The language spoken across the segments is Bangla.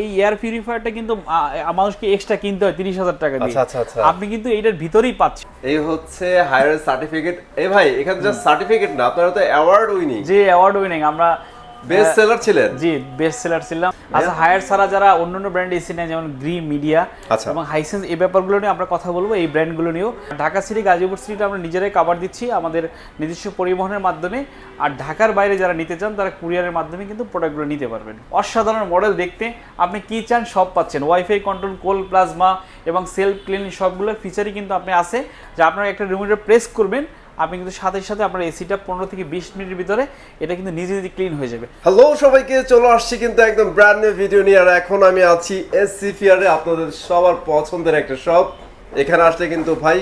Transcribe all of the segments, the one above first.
এই এয়ার পিউরিফায়ারটা কিন্তু আহ, মানুষকে এক্সট্রা কিনতে হয় তিরিশ হাজার টাকা দিয়ে। আচ্ছা, আচ্ছা, আচ্ছা। আপনি কিন্তু এইটার ভিতরেই পাচ্ছেন। এই হচ্ছে হায়ার সার্টিফিকেট এ ভাই এখানে জাস্ট সার্টিফিকেট না আপনারা তো অ্যাওয়ার্ড উইনিং যে অ্যাওয়ার্ড উইনিং আমরা বেস্ট সেলার ছিলেন? জি বেস্ট সেলার ছিলাম। আচ্ছা হায়ার ছাড়া যারা অন্যান্য ব্র্যান্ড এসি নেয় যেমন গ্রি মিডিয়া আচ্ছা। এবং হাইসেন্স এই ব্যাপারগুলো নিয়ে আমরা কথা বলব এই ব্র্যান্ডগুলো নিয়েও। ঢাকা সিটি গাজীপুর সিটিটা আমরা নিজেরাই কাভার দিচ্ছি আমাদের নিজস্ব পরিবহনের মাধ্যমে। আর ঢাকার বাইরে যারা নিতে চান তারা কুরিয়ারের মাধ্যমে কিন্তু প্রোডাক্টগুলো নিতে পারবেন। অসাধারণ মডেল দেখতে। আপনি কি চান সব পাচ্ছেন। ওয়াইফাই কন্ট্রোল কোল প্লাজমা এবং সেলফ ক্লিন সবগুলোর ফিচারই কিন্তু আপনি আছে। যে আপনারা একটা রিমোটে প্রেস করবেন আপনি কিন্তু সাথে সাথে আপনার এসিটা পনেরো থেকে বিশ মিনিটের ভিতরে এটা কিন্তু নিজে নিজে ক্লিন হয়ে যাবে। হ্যালো সবাইকে চলে আসছি কিন্তু একদম ব্র্যান্ড নিউ ভিডিও নিয়ে। আর এখন আমি আছি এসসি ফিয়ারে আপনাদের সবার পছন্দের একটা শপ এখানে আসলে কিন্তু ভাই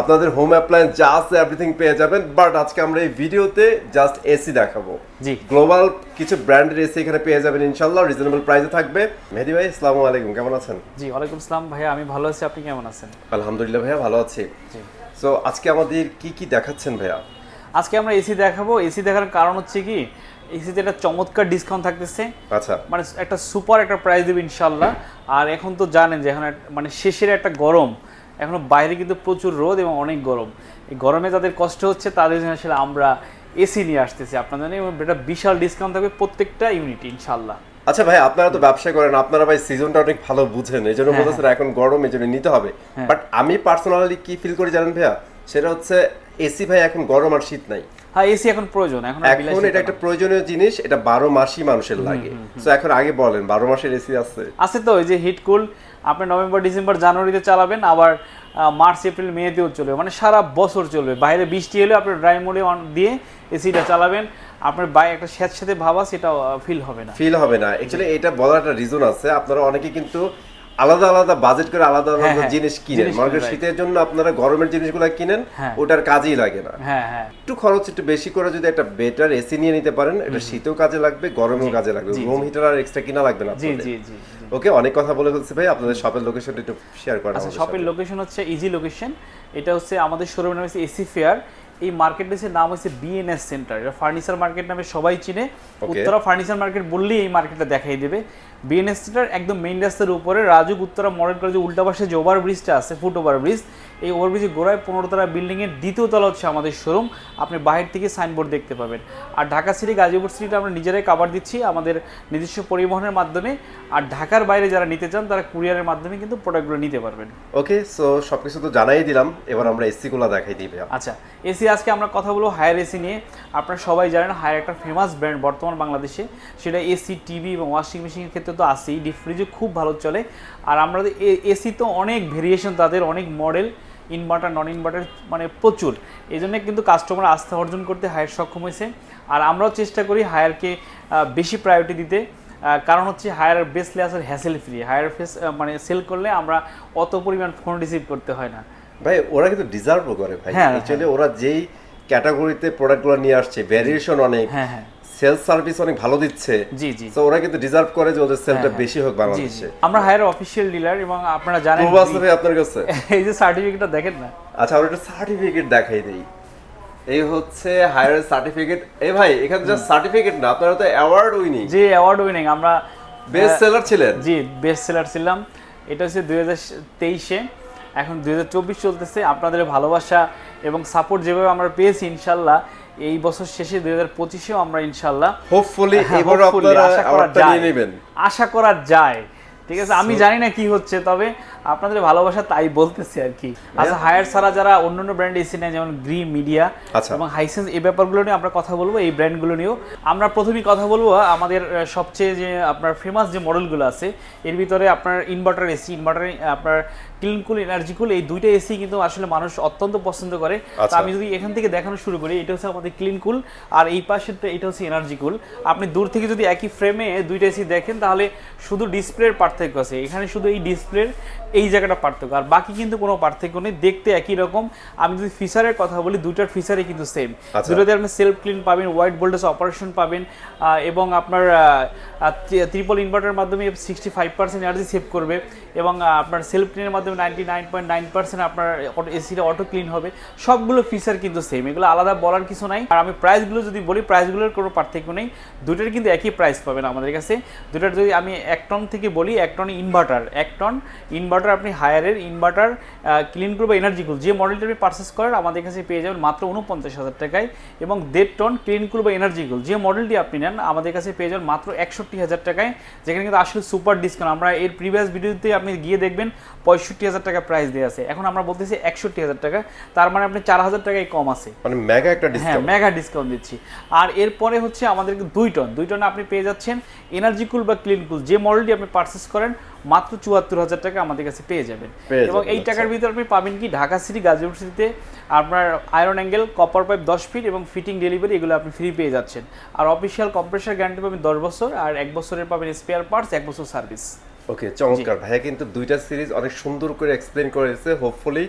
আপনাদের হোম অ্যাপ্লায়েন্স যা আছে এভরিথিং পেয়ে যাবেন। বাট আজকে আমরা এই ভিডিওতে জাস্ট এসি দেখাবো। জি। গ্লোবাল কিছু ব্র্যান্ডের এসি এখানে পেয়ে যাবেন ইনশাল্লাহ রিজনেবল প্রাইসে থাকবে। মেহেদি ভাই আসসালামু আলাইকুম কেমন আছেন? জি ওয়ালাইকুম আসসালাম ভাইয়া আমি ভালো আছি আপনি কেমন আছেন? আলহামদুলিল্লাহ ভাইয়া ভালো আছি। জি। সো আজকে আমাদের কি কি দেখাচ্ছেন ভাইয়া? আজকে আমরা এসি দেখাবো। এসি দেখার কারণ হচ্ছে কি এসিতে একটা চমৎকার ডিসকাউন্ট থাকতেছে। আচ্ছা। মানে একটা সুপার একটা প্রাইস দেবে ইনশাল্লাহ আর এখন তো জানেন যে এখন মানে শেষের একটা গরম। এখনও বাইরে কিন্তু প্রচুর রোদ এবং অনেক গরম। এই গরমে যাদের কষ্ট হচ্ছে তাদের জন্য আসলে আমরা এসি নিয়ে আসতেছি। আপনাদের এটা বিশাল ডিসকাউন্ট থাকবে প্রত্যেকটা ইউনিট ইনশাল্লাহ আচ্ছা ভাই আপনারা তো ব্যবসা করেন আপনারা ভাই সিজনটা অনেক ভালো বুঝেন এই জন্য হ্যাঁ, বলতেছেন এখন গরম এই জন্য নিতে হবে। হ্যাঁ। বাট আমি পার্সোনালি কি ফিল করি জানেন ভাইয়া? সেটা হচ্ছে এসি ভাই এখন গরম আর শীত নাই। হ্যাঁ এসি এখন প্রয়োজন এখন এখন এটা একটা প্রয়োজনীয় জিনিস এটা বারো মাসই মানুষের লাগে। তো এখন আগে বলেন বারো মাসের এসি আছে। আছে তো ওই যে হিট কুল আপনি নভেম্বর ডিসেম্বর জানুয়ারিতে চালাবেন আবার মার্চ, এপ্রিল মেতেও চলবে। মানে সারা বছর চলবে। বাইরে বৃষ্টি হলে আপনি ড্রাই মোডে অন দিয়ে এসিটা চালাবেন। আপনার বাইরে একটা স্যাঁত সাথে ভাবা সেটা ফিল হবে না। ফিল হবে না। অ্যাকচুয়ালি এটা বলার একটা রিজন আছে। আপনারা অনেকে কিন্তু আলাদা আলাদা বাজেট করে আলাদা হ্যাঁ, আলাদা হ্যাঁ, জিনিস কিনেন। মনে করেন শীতের জন্য আপনারা গরমের জিনিসগুলো কিনেন হ্যাঁ। ওটার কাজেই লাগে না। একটু খরচ একটু বেশি করে যদি একটা বেটার এসি নিয়ে নিতে পারেন এটা শীতেও কাজে লাগবে গরমেও কাজে লাগবে। রুম হিটার আর এক্সট্রা কিনা লাগবে না। ওকে অনেক কথা বলে ফেলছি ভাই আপনাদের শপের লোকেশনটা একটু শেয়ার করেন আচ্ছা শপের লোকেশন হচ্ছে ইজি লোকেশন এটা হচ্ছে আমাদের শোরুমের নাম হচ্ছে এসি ফেয়ার এই মার্কেট প্লেসের নাম হচ্ছে বিএনএস সেন্টার এটা ফার্নিচার মার্কেট নামে সবাই চিনে। উত্তরা ফার্নিচার মার্কেট বললেই এই মার্কেটটা দেখাই দেবে। বিএনএস সেন্টার একদম মেইন রাস্তার উপরে রাজুক উত্তরা মডেল কলেজের উল্টা পাশে ওভার ব্রিজটা আছে ফুট ওভার ব্রিজ এই ওভার ব্রিজের গোড়ায় পনেরো তলা বিল্ডিংয়ের দ্বিতীয় তলা হচ্ছে আমাদের শোরুম আপনি বাহির থেকে সাইনবোর্ড দেখতে পাবেন। আর ঢাকা সিটি গাজীপুর সিটিটা আমরা নিজেরাই কাভার দিচ্ছি আমাদের নিজস্ব পরিবহনের মাধ্যমে। আর ঢাকার বাইরে যারা নিতে চান তারা কুরিয়ারের মাধ্যমে কিন্তু প্রোডাক্টগুলো নিতে পারবেন। ওকে সো সব কিছু তো জানাই দিলাম। এবার আমরা এসিগুলো দেখাই দিই আচ্ছা এসি আজকে আমরা কথা বলব হায়ার এসি নিয়ে। আপনারা সবাই জানেন হায়ার একটা ফেমাস ব্র্যান্ড বর্তমান বাংলাদেশে। সেটা এসি টিভি এবং ওয়াশিং মেশিনের ক্ষেত্রে তো আছেই। ডিপ ফ্রিজও খুব ভালো চলে। আর আমরা এসি তো অনেক ভেরিয়েশন তাদের অনেক মডেল ইনভার্টার নন ইনভার্টার মানে প্রচুর। এই জন্য কিন্তু কাস্টমার আস্থা অর্জন করতে হায়ার সক্ষম হয়েছে। আর আমরাও চেষ্টা করি হায়ারকে বেশি প্রায়োরিটি দিতে। কারণ হচ্ছে হায়ার বেসলে আসলে হ্যাসেল ফ্রি হায়ার ফেস মানে সেল করলে আমরা অত পরিমাণ ফোন রিসিভ করতে হয় না। ভাই ওরা কিন্তু ডিজার্ভও করে ভাই। হ্যাঁ, ওরা যেই ক্যাটাগরিতে প্রোডাক্টগুলো নিয়ে আসছে ভ্যারিয়েশন অনেক। হ্যাঁ হ্যাঁ। সেলস সার্ভিস অনেক ভালো দিচ্ছে। জি জি। তো ওরা কিন্তু ডিজার্ভ করে যে ওদের সেলটা হ্যাঁ, বেশি হোক জি জি। বাংলাদেশে। আমরা হায়ার অফিসিয়াল ডিলার এবং আপনারা জানেন ভাই আপনার কাছে? এই যে সার্টিফিকেটটা দেখেন না। আচ্ছা আমরা একটা সার্টিফিকেট দেখাই দেই। এই হচ্ছে হায়ার সার্টিফিকেট এ ভাই এখানে জাস্ট সার্টিফিকেট না আপনারা তো অ্যাওয়ার্ড উইনিং যে অ্যাওয়ার্ড উইনিং আমরা বেস্ট সেলার ছিলেন? জি বেস্ট সেলার ছিলাম। এটা হচ্ছে দুই হাজার তেইশে। এখন দুই হাজার চব্বিশ চলতেছে। আপনাদের ভালোবাসা এবং সাপোর্ট যেভাবে আমরা পেয়েছি ইনশাল্লাহ এই বছর শেষে দুই হাজার পঁচিশেও আমরা ইনশাল্লাহ হোপফুলি হ্যাঁ, আশা করা যায়। নেবেন আশা করা যায় ঠিক আছে আমি জানি না কি হচ্ছে তবে আপনাদের ভালোবাসা তাই বলতেছি আর কি। আচ্ছা হায়ার ছাড়া যারা অন্যান্য ব্র্যান্ড এসি নেয় যেমন গ্রি মিডিয়া আচ্ছা। এবং হাইসেন্স এই ব্যাপারগুলো নিয়ে আমরা কথা বলব এই ব্র্যান্ডগুলো নিয়েও। আমরা প্রথমেই কথা বলব আমাদের সবচেয়ে যে আপনার ফেমাস যে মডেলগুলো আছে এর ভিতরে আপনার ইনভার্টার এসি ইনভার্টার আপনার ক্লিনকুল এনার্জিকুল এই দুইটা এসি কিন্তু আসলে মানুষ অত্যন্ত পছন্দ করে। তো আচ্ছা। আমি যদি এখান থেকে দেখানো শুরু করি এটা হচ্ছে আমাদের ক্লিনকুল আর এই পাশেরটা এটা হচ্ছে এনার্জিকুল আপনি দূর থেকে যদি একই ফ্রেমে দুইটা এসি দেখেন তাহলে শুধু ডিসপ্লের পার্থক্য আছে। এখানে শুধু এই ডিসপ্লের এই জায়গাটা পার্থক্য। আর বাকি কিন্তু কোনো পার্থক্য নেই দেখতে একই রকম। আমি যদি ফিচারের কথা বলি দুইটার ফিচারই কিন্তু সেম আচ্ছা। দুটোতে আপনি সেলফ ক্লিন পাবেন হোয়াইট ভোল্টেজ অপারেশন পাবেন এবং আপনার ট্রিপল ইনভার্টারের মাধ্যমে sixty five percent energy save করবে এবং আপনার সেলফ ক্লিনের মাধ্যমে ninety nine point nine percent আপনার এসিটা অটো ক্লিন হবে। সবগুলো ফিচার কিন্তু সেম এগুলো আলাদা বলার কিছু নাই। আর আমি প্রাইসগুলো যদি বলি প্রাইসগুলোর কোনো পার্থক্য নেই। দুটোর কিন্তু একই প্রাইস পাবেন আমাদের কাছে। দুটার যদি আমি এক টন থেকে বলি এক টন ইনভার্টার এক টন ইনভার্টার আপনি হায়ারের ইনভার্টার ক্লিন করবে এনার্জি কুল যে মডেলটা আপনি পারচেস করেন আমাদের কাছে পেয়ে যাবেন মাত্র উনপঞ্চাশ হাজার টাকায় এবং দেড় টন ক্লিন করবে এনার্জি কুল যে মডেলটি আপনি নেন আমাদের কাছে পেয়ে যাবেন মাত্র একষট্টি হাজার টাকায় যেখানে কিন্তু আসলে সুপার ডিসকাউন্ট আমরা এর প্রিভিয়াস ভিডিওতে আপনি গিয়ে দেখবেন পঁয়ষট্টি হাজার টাকা প্রাইস দেওয়া আছে। এখন আমরা বলতেছি একষট্টি হাজার টাকা তার মানে আপনি চার হাজার টাকায় কম আছে। মানে মেগা একটা হ্যাঁ মেগা ডিসকাউন্ট দিচ্ছি। আর এরপরে হচ্ছে আমাদেরকে দুই টন দুই টনে আপনি পেয়ে যাচ্ছেন এনার্জি কুল বা ক্লিন কুল যে মডেলটি আপনি পারচেস করেন মাত্র চুয়াত্তর হাজার টাকা আমাদের কাছে পেয়ে যাবেন। এবং এই আচ্ছা। টাকার ভিতরে আপনি পাবেন কি? ঢাকা সিটি গাজীপুর সিটিতে আপনার আয়রন অ্যাঙ্গেল কপার পাইপ দশ ফিট এবং ফিটিং ডেলিভারি এগুলো আপনি ফ্রি পেয়ে যাচ্ছেন। আর অফিসিয়াল কম্প্রেসার গ্যারান্টি পাবেন দশ বছর আর এক বছরের পাবেন স্পেয়ার পার্টস এক বছর সার্ভিস ওকে চমৎকার। ভাইয়া কিন্তু দুইটা সিরিজ অনেক সুন্দর করে এক্সপ্লেন করেছে। হোপফুলি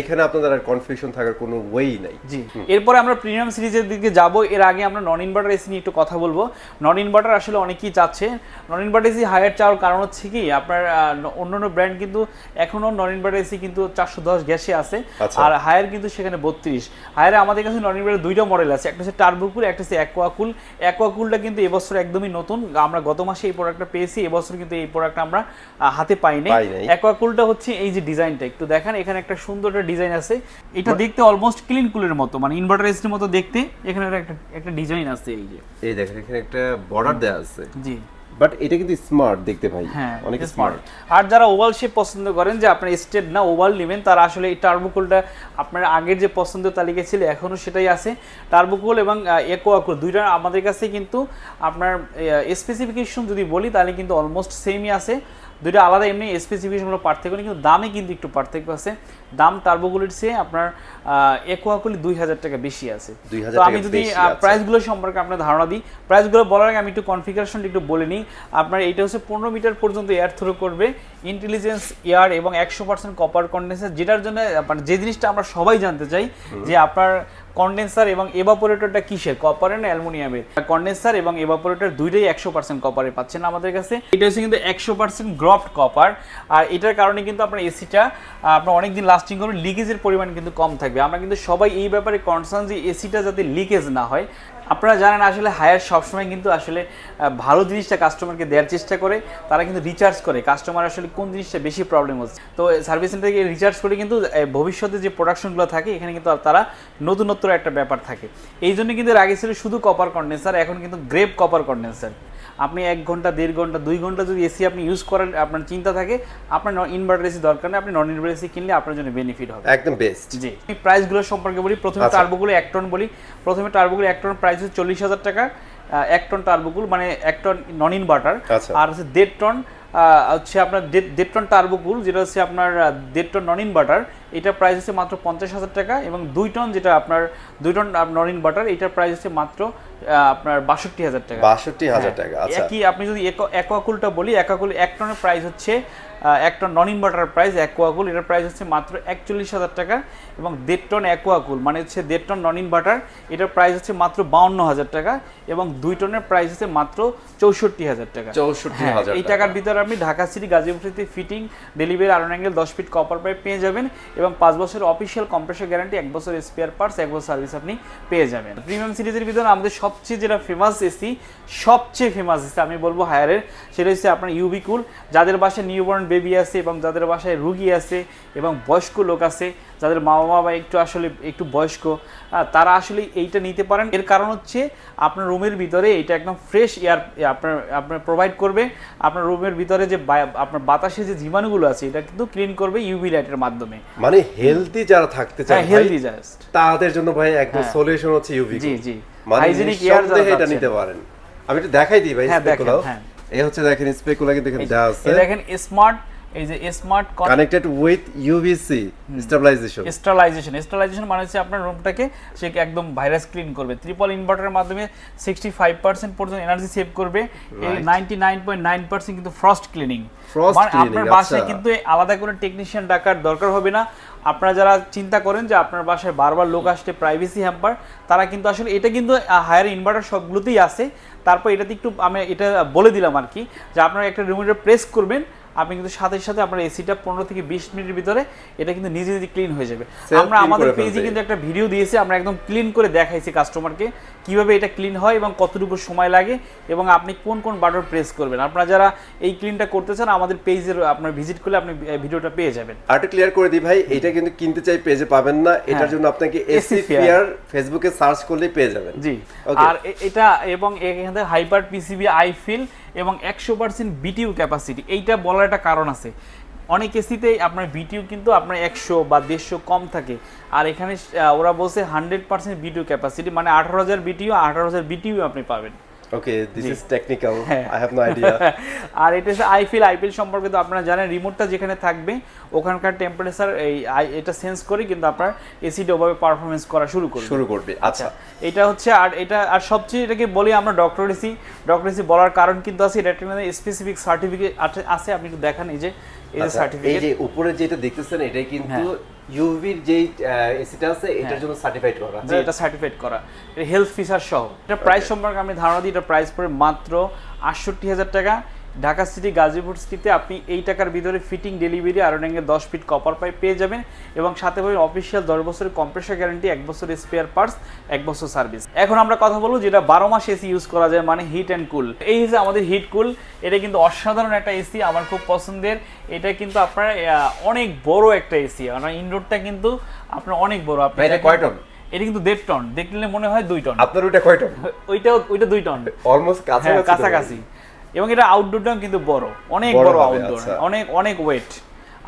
এখানে আপনাদের আর কনফিউশন থাকার কোনো ওয়েই নাই। জি। এরপরে আমরা প্রিমিয়াম সিরিজের দিকে যাব। এর আগে আমরা নন ইনভার্টার এসি নিয়ে একটু কথা বলব। নন ইনভার্টার আসলে অনেকেই চাচ্ছে। নন ইনভার্টার এসি হায়ার চাওয়ার কারণ হচ্ছে কি আপনার অন্য অন্য ব্র্যান্ড কিন্তু এখনও নন ইনভার্টার এসি কিন্তু চারশো দশ গ্যাসে আছে। আচ্ছা। আর হায়ার কিন্তু সেখানে বত্রিশ। হায়ারে আমাদের কাছে নন ইনভার্টার দুইটা মডেল আছে। একটা হচ্ছে টার্বোকুল একটা হচ্ছে অ্যাকোয়াকুল অ্যাকোয়াকুলটা কিন্তু এবছর একদমই নতুন। আমরা গত মাসে এই প্রোডাক্টটা পেয়েছি। এবছর কিন্তু এই প্রোডাক্ট আমরা হাতে পাই নাই। অ্যাকোয়াকুলটা হচ্ছে এই যে ডিজাইনটা। একটু দেখেন এখানে একটা সুন্দর একটা ডিজাইন আছে। এটা দেখতে অলমোস্ট ক্লিন কুলের মতো মানে ইনভার্টার এসির মতো দেখতে। এখানে একটা একটা ডিজাইন আছে এই যে। এই দেখেন এখানে একটা বর্ডার দেওয়া আছে। জি। বাট এটা কিন্তু স্মার্ট দেখতে ভাই। হ্যাঁ অনেক স্মার্ট আর যারা ওভাল শেপ পছন্দ করেন যে আপনার স্টেট না ওভাল নেবেন তারা আসলে এই টার্বোকুলটা আপনার আগের যে পছন্দ তালিকা ছিল এখনও সেটাই আছে। টার্বোকুল এবং একোয়াকুল দুইটা আমাদের কাছে কিন্তু আপনার স্পেসিফিকেশন যদি বলি তাহলে কিন্তু অলমোস্ট সেমই আছে। দুইটা আলাদা এমনি স্পেসিফিকেশনগুলো পার্থক্য নেই কিন্তু দামে কিন্তু একটু পার্থক্য আছে। দাম টার্বোগুলির চেয়ে আপনার একুয়াকুলি দুই হাজার টাকা বেশি আছে। তো আমি যদি প্রাইসগুলো সম্পর্কে আপনার ধারণা দিই প্রাইসগুলো বলার আগে আমি একটু কনফিগারেশনটা একটু বলে নিই। আপনার এইটা হচ্ছে পনেরো মিটার পর্যন্ত এয়ার থ্রো করবে। ইন্টেলিজেন্স এয়ার এবং একশো পার্সেন্ট কপার কন্ডেন্সার যেটার জন্য মানে যে জিনিসটা আমরা সবাই জানতে চাই যে আপনার কন্ডেন্সার এবং এভাপোরেটরটা কিসের? কপারের না অ্যালুমিনিয়ামের? কন্ডেন্সার এবং এভাপোরেটর দুইটাই একশো পার্সেন্ট কপারে পাচ্ছেন আমাদের কাছে। এটা হচ্ছে কিন্তু একশো পার্সেন্ট গ্রফট কপার আর এটার কারণে কিন্তু আপনার এসিটা আপনার অনেকদিন লাস্টিং করবে লিকেজের পরিমাণ কিন্তু কম থাকবে। আমরা কিন্তু সবাই এই ব্যাপারে কনসার্ন যে এসিটা যাতে লিকেজ না হয় আপনারা জানেন আসলে হায়ার সবসময় কিন্তু আসলে ভালো জিনিসটা কাস্টমারকে দেওয়ার চেষ্টা করে, তারা কিন্তু রিচার্জ করে। কাস্টমার আসলে কোন জিনিসটা বেশি প্রবলেম হচ্ছে? তো সার্ভিস সেন্টার থেকে রিচার্জ করে কিন্তু ভবিষ্যতে যে প্রোডাকশনগুলো থাকে, এখানে কিন্তু তারা নতুনত্ব একটা ব্যাপার থাকে। এই জন্য কিন্তু আগে ছিল শুধু কপার কন্ডেন্সার এখন কিন্তু গ্রেপ কপার কন্ডেন্সার আপনি এক ঘণ্টা দেড় ঘণ্টা দুই ঘণ্টা যদি এসি আপনি ইউজ করেন আপনার চিন্তা থাকে আপনার ইনভার্টার এসি দরকার নেই আপনি নন ইনভার্টার এসি কিনলে আপনার জন্য বেনিফিট হবে। একদম বেস্ট জি। আমি প্রাইসগুলো সম্পর্কে বলি প্রথমে আচ্ছা। টার্বোগুলো এক টন বলি। প্রথমে টার্বোগুলো এক টন প্রাইস হচ্ছে চল্লিশ হাজার টাকা এক টন টার্বোগুল মানে এক টন নন ইনভার্টার আচ্ছা। আর হচ্ছে দেড় টন হচ্ছে আপনার দেড় টন টার্বোকুল যেটা হচ্ছে আপনার দেড় টন নন ইনভার্টার এটা প্রাইস হচ্ছে মাত্র পঞ্চাশ হাজার টাকা এবং দুই টন যেটা আপনার দুই টন নন ইনভার্টার এটার প্রাইস হচ্ছে মাত্র আপনার বাষট্টি হাজার টাকা। বাষট্টি হাজার হ্যাঁ, টাকা আচ্ছা। একই আপনি যদি অ্যাকোয়াকুলটা বলি অ্যাকোয়াকুল এক টনের প্রাইস হচ্ছে এক ton non inverter price aqua cool এটার প্রাইস হচ্ছে মাত্র একচল্লিশ হাজার টাকা এবং দেড় টন অ্যাকোয়াকুল মানে হচ্ছে দেড় টন নন ইনভার্টার এটার প্রাইস হচ্ছে মাত্র বাউন্ন হাজার টাকা এবং দুই টনের প্রাইস হচ্ছে মাত্র চৌষট্টি হাজার টাকা। চৌষট্টি হ্যাঁ, হাজার এই টাকার ভিতরে আপনি ঢাকা সিটি গাজীপুরতে ফিটিং ডেলিভারি আরন অ্যাঙ্গেল দশ ফিট কপার পাইপ পেয়ে যাবেন এবং পাঁচ বছরের অফিসিয়াল কম্প্রেসার গ্যারান্টি এক বছর স্পেয়ার পার্টস এক বছর সার্ভিস আপনি পেয়ে যাবেন। প্রিমিয়াম সিরিজের ভিতরে আমাদের সবচেয়ে যেটা ফেমাস এসি সবচেয়ে ফেমাস এসি আমি বলব হায়ারের সেটা হচ্ছে আপনার ইউবি কুল যাদের বাসায় নিউবর্ন বেবি আছে এবং যাদের বাসায় রুগী আছে এবং বয়স্ক লোক আছে যাদের মা বাবা একটু আসলে একটু বয়স্ক তারা আসলে এইটা নিতে পারেন। এর কারণ হচ্ছে আপনার রুমের ভিতরে এটা একদম ফ্রেশ এয়ার আপনার আপনার প্রোভাইড করবে। আপনার রুমের ভিতরে যে আপনার বাতাসে যে জীবাণুগুলো আছে এটা কিন্তু ক্লিন করবে ইউভি লাইটের মাধ্যমে। মানে হেলদি যারা থাকতে চায় হ্যাঁ হেলদি জাস্ট তাদের জন্য ভাই একদম হ্যাঁ। সলিউশন হচ্ছে ইউভি জি জি। হাইজেনিক এয়ার নিঃসন্দেহে এটা নিতে পারেন। আমি একটু দেখাই দিই ভাই হ্যাঁ, স্পেকুলাও হ্যাঁ। এই হচ্ছে দেখেন স্পেকুলা কিন্তু এখানে দেওয়া আছে। দেখেন স্মার্ট এই যে smart connected with UVC stabilization sterilization sterilization মানে হচ্ছে আপনার রুমটাকে সে একদম ভাইরাস ক্লিন করবে। ট্রিপল ইনভার্টারের মাধ্যমে সিক্সটি ফাইভ পার্সেন্ট পর্যন্ত এনার্জি সেভ করবে। এই ninety nine point nine percent কিন্তু ফ্রস্ট ক্লিনিং Frost মানে আপনার বাসায় আচ্ছা। কিন্তু আলাদা কোনো টেকনিশিয়ান ডাকার দরকার হবে না। আপনারা যারা চিন্তা করেন যে আপনার বাসায় বারবার লোক আসতে প্রাইভেসি হ্যাম্পার তারা কিন্তু আসলে এটা কিন্তু হায়ার ইনভার্টার সবগুলোতেই আছে। তারপর এটাতে একটু আমি এটা বলে দিলাম আর কি যে আপনারা একটা রিমোটে প্রেস করবেন আপনি কিন্তু সাথে সাথে আপনার এসিটা পনেরো থেকে বিশ মিনিটের ভিতরে এটা কিন্তু নিজে নিজে ক্লিন হয়ে যাবে। আমরা আমাদের পেজে কিন্তু একটা ভিডিও দিয়েছি আমরা একদম ক্লিন করে দেখাইছি কাস্টমারকে কীভাবে এটা ক্লিন হয় এবং কতটুকু সময় লাগে এবং আপনি কোন কোন বাটন প্রেস করবেন। আপনারা যারা এই ক্লিনটা করতে চান আমাদের পেজের আপনার ভিজিট করলে আপনি ভিডিওটা পেয়ে যাবেন। আরেকটু ক্লিয়ার করে দিই ভাই এটা কিন্তু কিনতে চাই পেজে পাবেন না। এটার জন্য আপনাকে এসি ফিয়ার ফেসবুকে সার্চ করলেই পেয়ে যাবেন। জি। আর এটা এবং এখানে হাইপার পিসিবি আইফিল এবং একশো পার্সেন্ট বিটিউ ক্যাপাসিটি এইটা বলার একটা কারণ আছে। অনেক এসিতেই আপনার বিটিউ কিন্তু আপনার একশো বা দেড়শো কম থাকে। আর এখানে ওরা বলছে হান্ড্রেড পার্সেন্ট বিটিউ ক্যাপাসিটি মানে আঠারো হাজার বিটিউ আঠারো হাজার বিটিউ আপনি পাবেন। Okay this is technical. I have no idea আর এটা হচ্ছে আইপিএল আইপিএল সম্পর্কে তো আপনারা জানেন রিমোটটা যেখানে থাকবে ওখানকার টেম্পারেচার এই এটা সেন্স করে কিন্তু আপনার এসিটা ওভাবে পারফরমেন্স করা শুরু করবে। শুরু করবে আচ্ছা। এটা হচ্ছে আর এটা আর সবচেয়ে এটাকে বলি আমরা ডক্টর এসি ডক্টর এসি বলার কারণ কিন্তু আছে এটা একটা স্পেসিফিক সার্টিফিকেট আছে আপনি একটু দেখান এই যে এই যে আচ্ছা, এই যে উপরে যেটা দেখতেছেন এটাই কিন্তু হ্যাঁ। ইউভির যে এসিটা আছে এটার জন্য সার্টিফাইড করা। জি এটা সার্টিফাইড করা। এটা হেলথ ফিচার সহ। এটা প্রাইস সম্পর্কে আমি ধারণা দিই এটা প্রাইস পড়ে মাত্র আটষট্টি হাজার টাকা। ঢাকা সিটি গাজীপুর সিটিতে আপনি এই টাকার ভিতরে ফিটিং ডেলিভারি আরোনাঙ্গে দশ ফিট কপার পাইপ পেয়ে যাবেন এবং সাথে পাবেন অফিসিয়াল দশ বছরের কম্প্রেসার গ্যারান্টি এক বছরের স্পেয়ার পার্টস এক বছর সার্ভিস এখন আমরা কথা বলব যেটা বারো মাস এসি ইউজ করা যায় মানে হিট অ্যান্ড কুল এই যে আমাদের হিট কুল এটা কিন্তু অসাধারণ একটা এসি আমার খুব পছন্দের। এটা কিন্তু আপনার অনেক বড় একটা এসি আপনার ইনডোরটা কিন্তু আপনার অনেক বড়। আপনি ভাই, এটা কয় টন? এটা কিন্তু দেড় টন। দেখলে মনে হয় দুই টন। আপনার ওইটা কয়টা ওইটা ওইটা দুই টন। অলমোস্ট হ্যাঁ কাছাকাছি কাছাকাছি। এবং এটা আউটডোরটাও কিন্তু বড়। অনেক বড় আউটডোর আচ্ছা। অনেক অনেক ওয়েট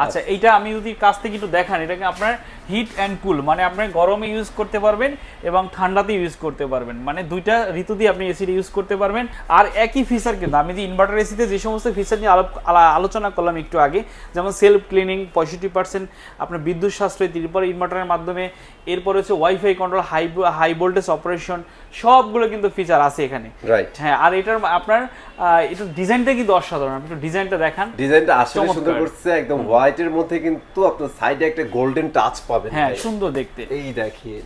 আচ্ছা এইটা আমি যদি কাছ থেকে একটু দেখান এটাকে আপনার হিট অ্যান্ড কুল মানে আপনি গরমে ইউজ করতে পারবেন এবং ঠান্ডাতে ইউজ করতে পারবেন। মানে দুইটা ঋতুতে আপনি এসিটা ইউজ করতে পারবেন। আর একই ফিচার কিন্তু আমি যে ইনভার্টার এসিতে যে সমস্ত ফিচার নিয়ে আলোচনা করলাম একটু আগে যেমন সেলফ ক্লিনিং পঁয়ষট্টি পার্সেন্ট আপনার বিদ্যুৎ সাশ্রয় তিরপর ইনভার্টারের মাধ্যমে এরপর হচ্ছে wifi control high high voltage operation সবগুলো কিন্তু ফিচার আছে এখানে। রাইট হ্যাঁ আর এটার আপনার এটার ডিজাইনটা কিন্তু অসাধারণ আপনি একটু ডিজাইনটা দেখান। ডিজাইনটা আসলে সুন্দর করছে একদম হোয়াইটের মধ্যে কিন্তু আপনার সাইডে একটা গোল্ডেন টাচ পাবেন হ্যাঁ সুন্দর দেখতে। এই দেখেন।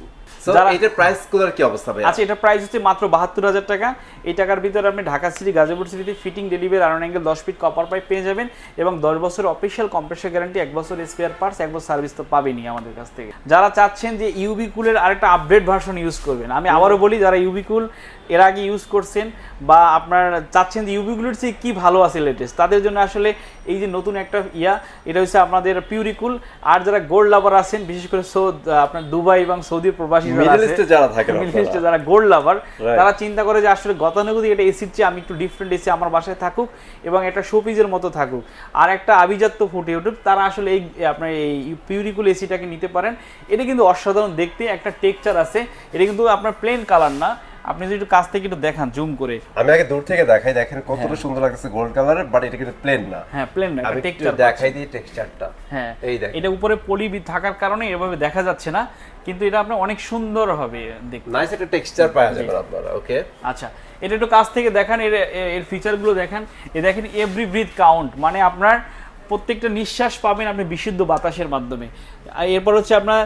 যারা- এটার প্রাইসগুলোর কি অবস্থা ভাই আচ্ছা এটার প্রাইস হচ্ছে মাত্র বাহাত্তর হাজার টাকা। এই টাকার ভিতরে আপনি ঢাকা সিটি গাজীপুর সিটিতে ফিটিং ডেলিভারি আরন অ্যাঙ্গেল দশ ফিট কপার পাইপ পেয়ে যাবেন এবং দশ বছর অফিসিয়াল কম্প্রেসার গ্যারান্টি এক বছর স্পেয়ার পার্টস এক বছর সার্ভিস তো পাবেনই আমাদের কাছ থেকে। যারা চাচ্ছেন যে ইউবি কুলের আরেকটা আপডেট ভার্সন ইউজ করবেন আমি আবারও বলি যারা ইউবি কুল এর আগে ইউজ করছেন বা আপনার চাচ্ছেন যে ইউবি কুলের চেয়ে কি ভালো আছে লেটেস্ট তাদের জন্য আসলে এই যে নতুন একটা ইয়া এটা হচ্ছে আপনাদের পিউরিকুল আর যারা গোল্ড লাভার আছেন বিশেষ করে সৌদ আপনার দুবাই এবং সৌদি প্রবাসী মিডল আছে- ইস্টে যারা থাকেন মিডল ইস্টে যারা গোল্ড লাভার তারা চিন্তা করে যে আসলে গতানুগতিক এটা এসির চেয়ে আমি একটু ডিফারেন্ট এসি আমার বাসায় থাকুক এবং একটা শোপিজের মতো থাকুক। আর একটা আভিজাত্য ফুটে উঠুক তারা আসলে এই আপনার এই পিউরিকুল এসিটাকে নিতে পারেন। এটা কিন্তু অসাধারণ দেখতে একটা টেক্সচার আছে। এটা কিন্তু আপনার প্লেন কালার না। আপনি যদি একটু কাছ থেকে একটু দেখান জুম করে। আমি আগে দূর থেকে দেখাই দেখেন কতটা সুন্দর লাগছে গোল্ড কালারের বাট এটা কিন্তু প্লেন না। হ্যাঁ প্লেন না আমি টেক্সচার দেখাই দিই টেক্সচারটা হ্যাঁ এই দেখেন। এটা উপরে পলি থাকার কারণে এভাবে দেখা যাচ্ছে না কিন্তু এটা আপনার অনেক সুন্দর হবে দেখতে। নাইস একটা টেক্সচার পাওয়া যাবে আপনারা ওকে আচ্ছা এটা একটু কাছ থেকে দেখান এর এর- এর ফিচারগুলো দেখেন। এ দেখেন এভরি ব্রিথ কাউন্ট মানে আপনার প্রত্যেকটা নিঃশ্বাস পাবেন আপনি বিশুদ্ধ বাতাসের মাধ্যমে। এরপর হচ্ছে আপনার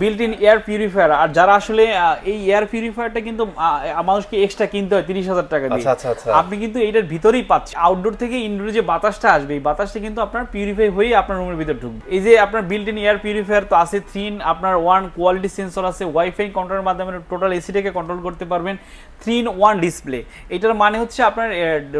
বিল্ট ইন এয়ার পিউরিফায়ার আর যারা আসলে এই এয়ার পিউরিফায়ারটা কিন্তু মানুষকে এক্সট্রা কিনতে হয় তিরিশ হাজার টাকা দিয়ে। আচ্ছা, আচ্ছা, আচ্ছা। আপনি কিন্তু এইটার ভিতরেই পাচ্ছেন। আউটডোর থেকে ইনডোরে যে বাতাসটা আসবে এই বাতাসটা কিন্তু আপনার পিউরিফাই হয়ে আপনার রুমের ভিতরে ঢুকবে। এই যে আপনার বিল্ট ইন এয়ার পিউরিফায়ার তো আছে থ্রি আপনার ওয়ান কোয়ালিটি সেন্সর আছে ওয়াইফাই কন্ট্রোলের মাধ্যমে টোটাল এসিটাকে কন্ট্রোল করতে পারবেন থ্রি ইন ওয়ান ডিসপ্লে এটার মানে হচ্ছে আপনার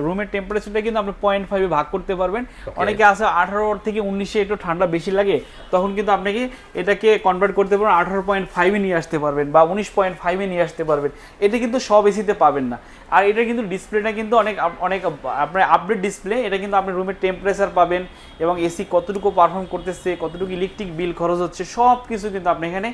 রুমের টেম্পারেচারটা কিন্তু আপনি পয়েন্ট ফাইভে ভাগ করতে পারবেন। অনেকে আছে আঠারো থেকে উনিশে একটু ঠান্ডা বেশি লাগে, তখন কিন্তু আপনাকে এটাকে কনভার্ট করতে পারবেন, আঠারো পয়েন্ট ফাইভে নিয়ে আসতে পারবেন বা উনিশ পয়েন্ট ফাইভে নিয়ে আসতে পারবেন। এটা কিন্তু সব এসিতে পাবেন না। আর এটা কিন্তু ডিসপ্লেটা কিন্তু অনেক অনেক আপনার আপডেট ডিসপ্লে এটা কিন্তু আপনি রুমের টেম্পারেচার পাবেন এবং এসি কতটুকু পারফর্ম করতেছে কতটুকু ইলেকট্রিক বিল খরচ হচ্ছে সব কিছু কিন্তু আপনি এখানে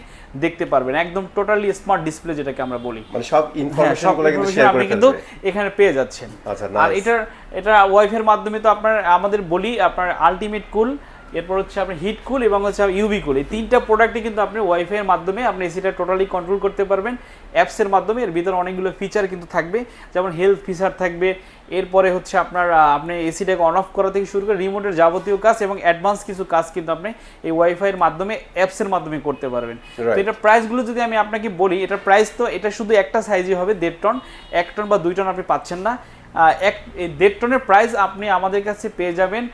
দেখতে পারবেন। একদম টোটালি স্মার্ট ডিসপ্লে যেটাকে আমরা বলি। মানে সব হ্যাঁ, ইনফরমেশন কিন্তু শেয়ার আপনি কিন্তু এখানে পেয়ে যাচ্ছেন। আচ্ছা আর এটার এটা ওয়াইফের মাধ্যমে তো আপনার আমাদের বলি আপনার আলটিমেট কুল এরপর হচ্ছে আপনার হিট কুল এবং হচ্ছে ইউবি কুল এই তিনটা প্রোডাক্টই কিন্তু আপনি ওয়াইফাই এর মাধ্যমে আপনি এসিটা টোটালি কন্ট্রোল করতে পারবেন। অ্যাপসের মাধ্যমে এর ভিতরে অনেকগুলো ফিচার কিন্তু থাকবে। যেমন হেলথ ফিচার থাকবে। এরপরে হচ্ছে আপনার আপনি এসিটাকে অন অফ করা থেকে শুরু করে রিমোটের যাবতীয় কাজ এবং অ্যাডভান্স কিছু কাজ কিন্তু আপনি এই ওয়াইফাই এর মাধ্যমে অ্যাপসের মাধ্যমে করতে পারবেন। তো Right. এটা প্রাইসগুলো যদি আমি আপনাকে বলি এটার প্রাইস তো এটা শুধু একটা সাইজই হবে দেড় টন এক টন বা দুই টন আপনি পাচ্ছেন না। এক দেড় টনের প্রাইস আপনি আমাদের কাছে পেয়ে যাবেন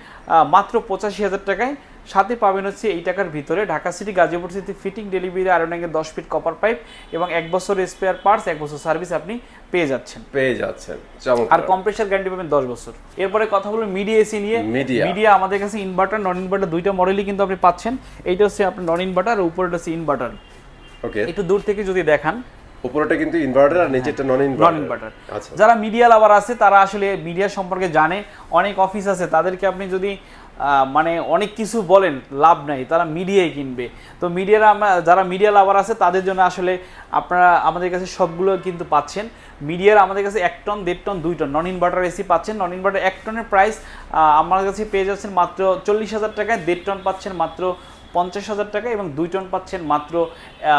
মাত্র পঁচাশি হাজার টাকায়। সাথে পাবেন হচ্ছে এই টাকার ভিতরে Dhaka city Gazipur city fitting delivery iron angle দশ ফিট কপার পাইপ এবং এক বছর স্পেয়ার পার্টস এক বছর সার্ভিস আপনি পেয়ে যাচ্ছেন। পেয়ে যাচ্ছেন আর কম্প্রেসার গ্যারান্টি পাবেন দশ বছর। এরপরে কথা বলব মিডিয়া এসি নিয়ে। মিডিয়া আমাদের কাছে ইনভার্টার নন ইনভার্টার দুইটা মডেলই কিন্তু আপনি পাচ্ছেন। এইটা হচ্ছে আপনার নন ইনভার্টার আর উপরেটা হচ্ছে ইনভার্টার ওকে একটু দূর থেকে যদি দেখান। উপরেটা কিন্তু ইনভার্টার আর নিচেরটা নন নন ইনভার্টার আচ্ছা। যারা মিডিয়া লাভার আছে তারা আসলে মিডিয়া সম্পর্কে জানে অনেক অফিস আছে তাদেরকে আপনি যদি মানে অনেক কিছু বলেন লাভ নাই তারা মিডিয়াই কিনবে। তো মিডিয়ার আমরা যারা মিডিয়া লাভার আছে তাদের জন্য আসলে আপনারা আমাদের কাছে সবগুলো কিন্তু পাচ্ছেন। মিডিয়ার আমাদের কাছে এক টন দেড় টন দুই টন নন ইনভার্টার এসি পাচ্ছেন। নন ইনভার্টার এক টনের প্রাইস আমার কাছে পেয়ে যাচ্ছেন মাত্র চল্লিশ হাজার টাকায় দেড় টন পাচ্ছেন মাত্র পঞ্চাশ হাজার টাকা এবং দুই টন পাচ্ছেন মাত্র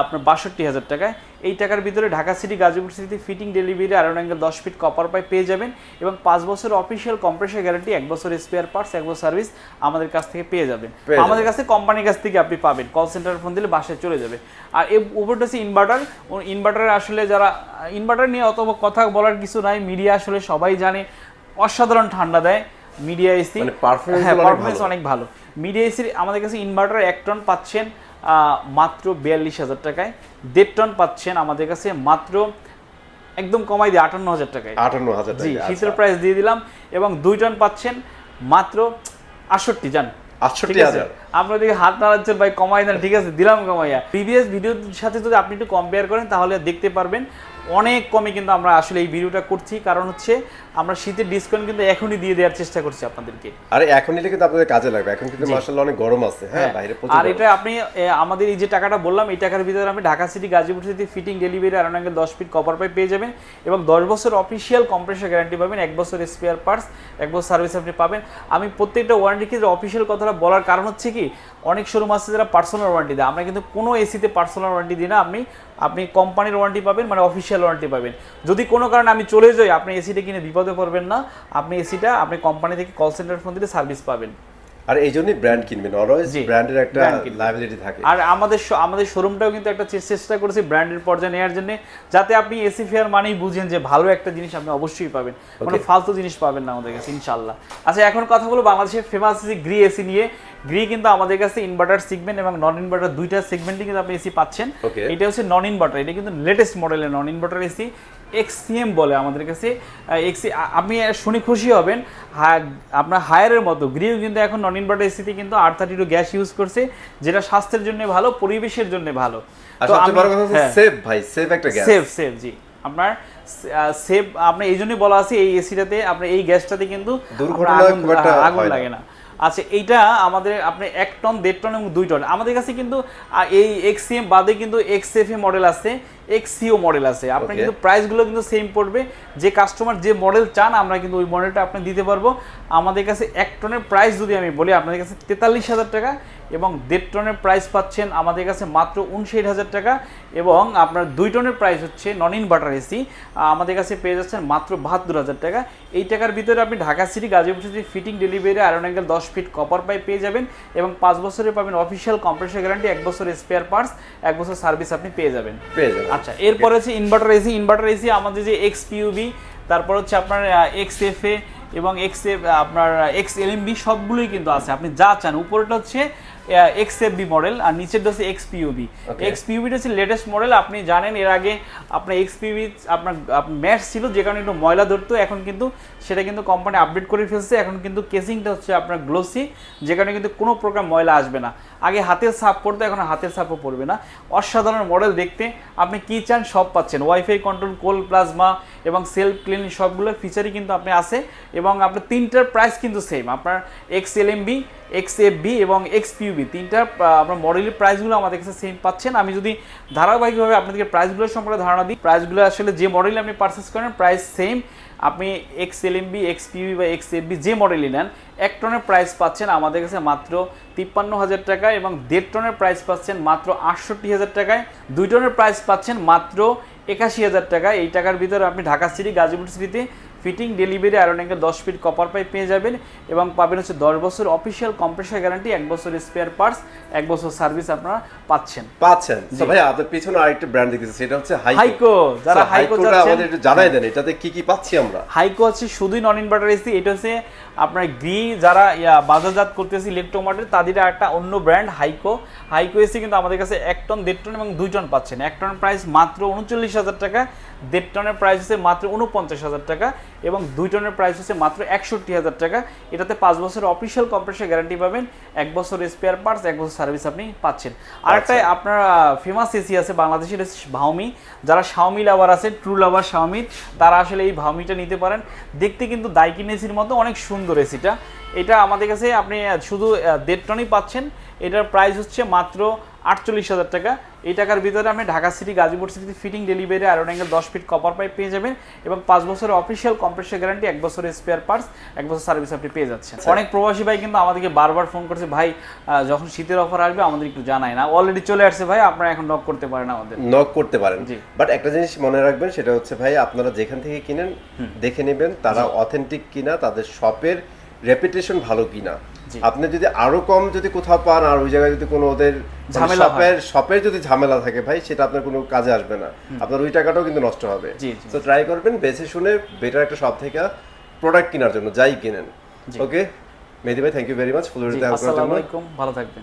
আপনার বাষট্টি হাজার টাকায়। এই টাকার ভিতরে ঢাকা সিটি গাজীপুর সিটিতে ফিটিং ডেলিভারি আয়রন অ্যাঙ্গেল দশ ফিট কপার পাই পেয়ে যাবেন এবং পাঁচ বছর অফিসিয়াল কম্প্রেসার গ্যারান্টি এক বছর স্পেয়ার পার্টস এক বছর সার্ভিস আমাদের কাছ থেকে পেয়ে যাবেন। আমাদের কাছে কোম্পানির কাছ থেকে আপনি পাবেন। কল সেন্টার ফোন দিলে বাসায় চলে যাবে। আর এই উপরটা হচ্ছে ইনভার্টার ইনভার্টারে আসলে যারা ইনভার্টার নিয়ে অত কথা বলার কিছু নাই। মিডিয়া আসলে সবাই জানে। অসাধারণ ঠান্ডা দেয়। মিডিয়া এসি পারফরমেন্স অনেক ভালো। মিডিয়া এসির আমাদের কাছে ইনভার্টার এক টন পাচ্ছেন। মাত্র বিয়াল্লিশ হাজার টাকায়। দেড় টন পাচ্ছেন আমাদের কাছে মাত্র একদম কমাই দিয়ে আটান্ন হাজার টাকায়। আটান্ন হাজার জি শীতের আচ্ছা। প্রাইস দিয়ে দিলাম এবং দুই টন পাচ্ছেন মাত্র আটষট্টি জান। আটষট্টি হাজার। আপনার দিকে হাত নাড়াচ্ছেন ভাই কমাই না ঠিক আছে? দিলাম কমাইয়া। প্রিভিয়াস ভিডিওর সাথে যদি আপনি একটু কম্পেয়ার করেন তাহলে দেখতে পারবেন অনেক কমে কিন্তু আমরা আসলে এই ভিডিওটা করছি। কারণ হচ্ছে আমরা শীতের ডিসকাউন্ট কিন্তু এখনই দিয়ে দেওয়ার চেষ্টা করছি আপনাদেরকে। আরে এখন নিলে কিন্তু আপনাদের কাজে লাগবে। এখন কিন্তু জি। মার্শাল্লাহ অনেক গরম আছে। হ্যাঁ হ্যাঁ, বাইরে প্রচুর আর এটা আপনি আমাদের এই যে টাকাটা বললাম এই টাকার ভিতরে আপনি Dhaka city Gazipur city fitting delivery আর অনেকে দশ ফিট কপার পাইপ পেয়ে যাবেন। এবং দশ বছর অফিসিয়াল কম্প্রেসার গ্যারান্টি পাবেন। এক বছর স্পেয়ার পার্টস এক বছর সার্ভিস আপনি পাবেন। আমি প্রত্যেকটা ওয়ারেন্টি ক্ষেত্রে অফিসিয়াল কথাটা বলার কারণ হচ্ছে কি অনেক শোরুম আছে যারা পার্সোনাল ওয়ারেন্টি দেয়। আমরা কিন্তু কোনো এসিতে পার্সোনাল ওয়ারেন্টি দিই না। আপনি আপনি কোম্পানির ওয়ারেন্টি পাবেন মানে অফিসিয়াল ওয়ারেন্টি পাবেন। যদি কোনো কারণে আমি চলে যাই, আপনি এসিটা কিনে বিপদে পড়বেন না। আপনি এসিটা আপনি কোম্পানি থেকে কল সেন্টার ফোন দিলে সার্ভিস পাবেন। আর এই জন্যই ব্র্যান্ড কিনবেন। অলওয়েজ ব্র্যান্ডের একটা লাইবিলিটি থাকে। আর আমাদের আমাদের শোরুমটাও কিন্তু একটা চেষ্টা করেছি ব্র্যান্ডের পর্যায়ে নেওয়ার জন্য যাতে আপনি এসি ফেয়ার মানেই বুঝেন যে ভালো একটা জিনিস আপনি অবশ্যই পাবেন। কোনো ফালতু জিনিস পাবেন না আমাদের কাছে ইনশাল্লাহ আচ্ছা এখন কথা বলব বাংলাদেশের ফেমাস এসি গ্রি এসি নিয়ে। গ্রি কিন্তু আমাদের কাছে ইনভার্টার সেগমেন্ট এবং নন ইনভার্টার দুইটা সেগমেন্টই কিন্তু আপনি এসি পাচ্ছেন। এটা হচ্ছে নন ইনভার্টার এটা কিন্তু লেটেস্ট মডেলের নন ইনভার্টার এসি এক্সিএম বলে আমাদের কাছে। এক্সি আপনি শুনে খুশি হবেন। আপনার হায়ারের মতো। গ্রিও কিন্তু এখন নন ইনভার্টার এসিতে কিন্তু R thirty two gas use করছে যেটা স্বাস্থ্যের জন্য ভালো পরিবেশের জন্য ভালো। কথা হচ্ছে হ্যাঁ। ভাই সেভ একটা গ্যাস সেভ সেভ জি। আপনার সেভ আপনার এই জন্যই বলা আছে এই এসিটাতে আপনার এই গ্যাসটাতে কিন্তু আগুন- লাগে না। আচ্ছা এইটা আমাদের আপনি এক টন দেড় টন এবং দুই টন। আমাদের কাছে কিন্তু এই এক্সিএম বাদে কিন্তু এক্সএফএ মডেল আছে। এক্সিও মডেল আছে। আপনার কিন্তু প্রাইসগুলো কিন্তু সেম পড়বে। যে কাস্টমার যে মডেল চান আমরা কিন্তু ওই মডেলটা আপনি দিতে পারব। আমাদের কাছে এক টনের প্রাইস যদি আমি বলি আপনাদের কাছে তেতাল্লিশ হাজার টাকা এবং দেড় টনের প্রাইস পাচ্ছেন আমাদের কাছে মাত্র উনষাট হাজার টাকা এবং আপনার দুই টনের প্রাইস হচ্ছে নন ইনভার্টার এসি আমাদের কাছে পেয়ে যাচ্ছেন মাত্র বাহাত্তর হাজার টাকা। এই টাকার ভিতরে আপনি Dhaka city Gazipur city fitting delivery iron angle দশ ফিট কপার পাইপ পেয়ে যাবেন এবং পাঁচ বছরে পাবেন অফিসিয়াল কম্প্রেসার গ্যারান্টি এক বছর স্পেয়ার পার্টস এক বছর সার্ভিস আপনি পেয়ে যাবেন। পেয়ে যাবেন। আচ্ছা এরপরে হচ্ছে ইনভার্টার এসি ইনভার্টার এসি আমাদের যে এক্স পিউবি তারপর হচ্ছে আপনার এক্স এফ এ এবং এক্স এফ আপনার এক্স এল এম বি সবগুলোই কিন্তু আছে। আপনি যা চান উপরেটা হচ্ছে এক্স বি মডেল আর নিচের হচ্ছে এক্স পিউবি Okay. এক্স পিউবিটা হচ্ছে লেটেস্ট মডেল আপনি জানেন এর আগে আপনার এক্স পিউবি আপনার ম্যাচ ছিল যে কারণে একটু ময়লা ধরতো এখন কিন্তু সেটা কিন্তু কোম্পানি আপডেট করে ফেলছে এখন কিন্তু কেসিংটা হচ্ছে আপনার গ্লোসি যে কারণে কিন্তু কোনো প্রকার ময়লা আসবে না। আগে হাতের সাপ পড়তো এখন হাতের সাপও পড়বে না। অসাধারণ মডেল দেখতে আপনি কি চান সব পাচ্ছেন। ওয়াইফাই কন্ট্রোল কোল প্লাজমা এবং সেলফ ক্লিন সবগুলোর ফিচারই কিন্তু আপনি আছে এবং আপনার তিনটার প্রাইস কিন্তু সেম আপনার X L M B X F B এবং এক্স পিউবি তিনটা আপনার মডেলের প্রাইসগুলো আমাদের কাছে সেম পাচ্ছেন। আমি যদি ধারাবাহিকভাবে আপনাদেরকে প্রাইসগুলো সম্পর্কে ধারণা দিই প্রাইসগুলো আসলে যে মডেলে আপনি পারচেস করেন প্রাইস সেম আপনি X L M B X পিউবি বা এক্স এফ বি যে মডেলই নেন, এক টনের প্রাইস পাচ্ছেন আমাদের কাছে মাত্র তিপ্পান্ন হাজার টাকায় এবং দেড় টনের প্রাইস পাচ্ছেন মাত্র আটষট্টি হাজার টাকায়। দুই টনের প্রাইস পাচ্ছেন মাত্র একাশি হাজার টাকা এই টাকার ভিতরে আপনি ঢাকা সিটি গাজীপুর সিটিতে ফিটিং ডেলিভারি আয়রন অ্যাঙ্গেল দশ ফিট কপার পাইপ পেয়ে যাবেন এবং পাবেন হচ্ছে দশ বছর অফিসিয়াল কম্প্রেসার গ্যারান্টি এক বছর স্পেয়ার পার্টস এক বছর সার্ভিস আপনারা পাচ্ছেন। পাচ্ছেন। ভাই আপনার পিছনে আরেকটা ব্র্যান্ড দেখতেছি সেটা হচ্ছে হাইকো যারা হাইকো আমাদের একটু জানাই দেন এটাতে কি কি পাচ্ছি আমরা? হাইকো হচ্ছে শুধুই নন ইনভার্টার এসি এটা হচ্ছে আপনার গ্রি যারা বাজারজাত করতেছে ইলেকট্রোমার্টের তাদের একটা অন্য ব্র্যান্ড হাইকো হাইকো এসি কিন্তু আমাদের কাছে এক টন দেড় টন এবং দুই টন পাচ্ছেন। এক টনের প্রাইস মাত্র উনচল্লিশ হাজার টাকা দেড় টনের প্রাইস হচ্ছে মাত্র উনপঞ্চাশ হাজার টাকা। এবং দুই টনের প্রাইস হচ্ছে মাত্র একষট্টি হাজার টাকা। এটাতে পাঁচ বছরের অফিসিয়াল কম্প্রেসার গ্যারান্টি পাবেন। এক বছর স্পেয়ার পার্টস এক বছর সার্ভিস আপনি পাচ্ছেন। আর একটা আপনার ফেমাস এসি আছে বাংলাদেশের ভাউমি যারা শাওমি লাভার আছে ট্রু লাভার শাওমির তারা আসলে এই ভাউমিটা নিতে পারেন। দেখতে কিন্তু দাইকিন এসির মতো অনেক সুন্দর এসিটা এটা আমাদের কাছে আপনি শুধু দেড় টনই পাচ্ছেন। এটার প্রাইস হচ্ছে মাত্র আটচল্লিশ হাজার টাকা। এই টাকার ভিতরে আপনি ঢাকা সিটি গাজীপুর সিটিতে ফিটিং ডেলিভারি আয়রন অ্যাঙ্গেল দশ ফিট কপার পাইপ পেয়ে যাবেন এবং পাঁচ বছরের অফিসিয়াল কম্প্রেসার গ্যারান্টি এক বছরের স্পেয়ার পার্টস এক বছর সার্ভিস আপনি পেয়ে যাচ্ছেন। অনেক প্রবাসী ভাই কিন্তু আমাদেরকে বারবার ফোন করছে ভাই যখন শীতের অফার আসবে আমাদের একটু জানায় না। অলরেডি চলে আসছে ভাই আপনারা এখন নক করতে পারেন আমাদের। নক করতে পারেন। জি। বাট একটা জিনিস মনে রাখবেন সেটা হচ্ছে ভাই আপনারা যেখান থেকে কিনেন দেখে নেবেন তারা অথেন্টিক কিনা তাদের শপের রেপুটেশন ভালো কিনা। আপনি যদি আরও কম যদি কোথাও পান আর ওই জায়গায় যদি কোনো ওদের ঝামেলা শপের শপের যদি ঝামেলা থাকে ভাই সেটা আপনার কোনো কাজে আসবে না। আপনার ওই টাকাটাও কিন্তু নষ্ট হবে। তো ট্রাই করবেন বেছে শুনে বেটার একটা শপ থেকে প্রোডাক্ট কেনার জন্য যাই কিনেন। ওকে মেহেদি ভাই thank you very much full help করার জন্য। ভালো থাকবেন।